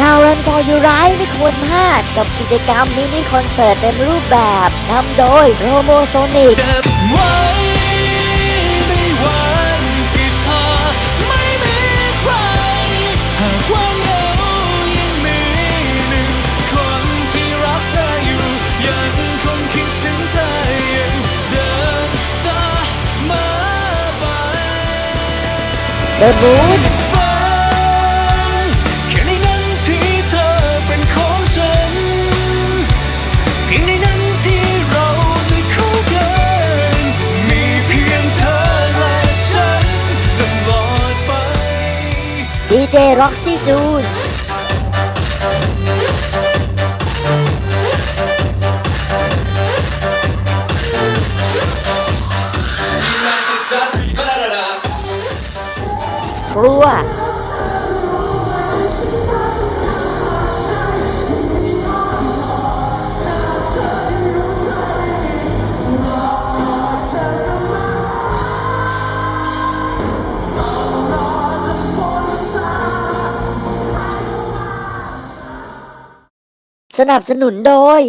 Burn for Your Right ไม่ควรพลาดกับกิจกรรมมินิคอนเสิร์ตเต็มรูปแบบนำโดยโรโมโซนิกเก็บไว้ใ DJ Roxy June ครัว สนับสนุนโดย